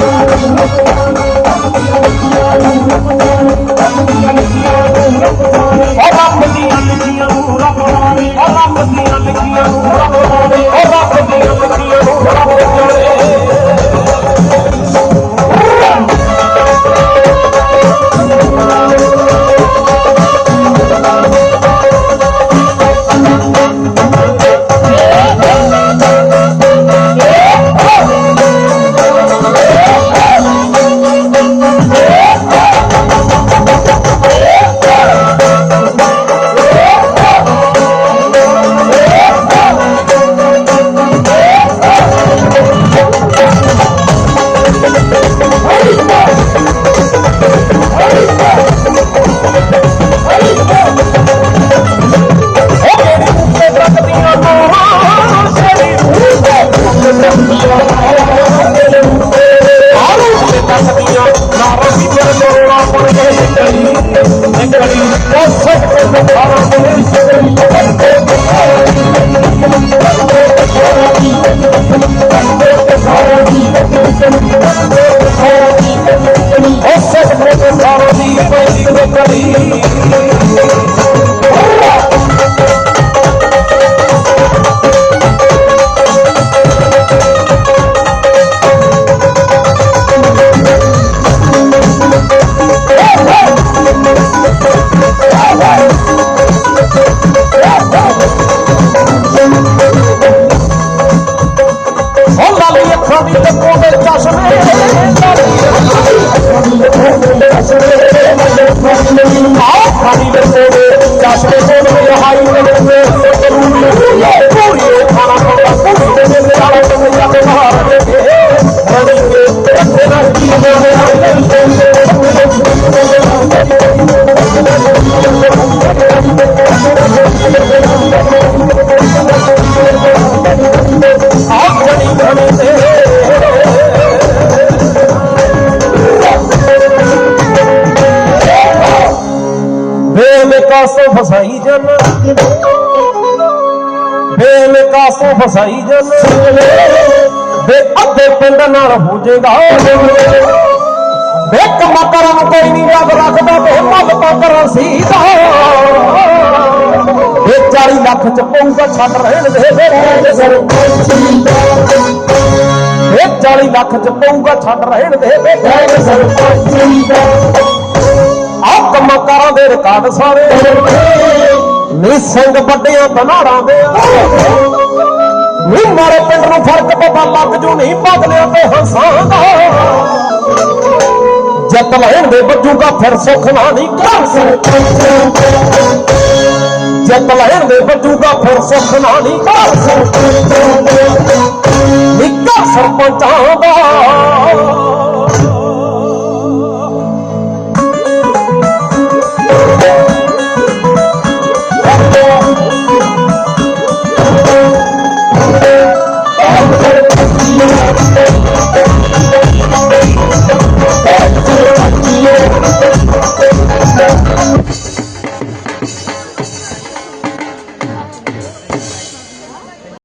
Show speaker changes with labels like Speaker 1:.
Speaker 1: Thank you. One second, ਵੇਲ ਕਾਸੋਂ ਫਸਾਈ ਜਨ? ਵੇਲ ਕਾਸੋਂ ਫਸਾਈ ਜਨ? ਵੇ ਅੱਧੇ ਪਿੰਡ ਨਾਲ ਹੋ ਜਾਏਗਾ। ਵੇ ਕੰਮਾਂ ਕਰਾਂ ਕੋਈ ਨਹੀਂ ਰੱਬ ਰੱਖਦਾ, ਤੇ ਮੱਲ ਤਾਂ ਸੀਦਾ। ਵੇ 40 ਲੱਖ ਚ ਪਊਗਾ, ਛੱਡ ਰਹਿਣ ਦੇ। ਵੇ ਸਰਪੰਚੀ ਵੇ 40 ਲੱਖ ਚ ਪਊਗਾ, ਛੱਡ ਰਹਿਣ ਦੇ। ਵੇ ਸਰਪੰਚੀ ਆਹ ਕੰਮਾਂ ਦੇ ਰਿਕਾਰਡ ਸਾਰੇ। ਨੀ ਸਿੰਘ ਵੱਡਿਆਂ ਬਨਾੜਾਂ ਦੇ। ਨੀ ਮਾਰੇ ਪਿੰਡ ਨੂੰ ਫ਼ਰਕ ਪਤਾ ਲੱਗ ਜੂ ਨਹੀਂ ਬਦਲਿਆ ਤੇ ਹਸਾਂ ਦਾ। ਜੱਟ ਲੈਣ ਦੇ ਵੱਜੂਗਾ ਫਿਰ ਸੁੱਖ ਨਾ ਨਹੀਂ ਘਰ ਜੱਟ ਲੈਣ ਦੇ ਵੱਜੂਗਾ ਫਿਰ ਸੁੱਖ ਨਾ ਨਹੀਂ ਘਰ ਨਿੱਕਾ ਸਰਪੰਚਾਂ ਦਾ।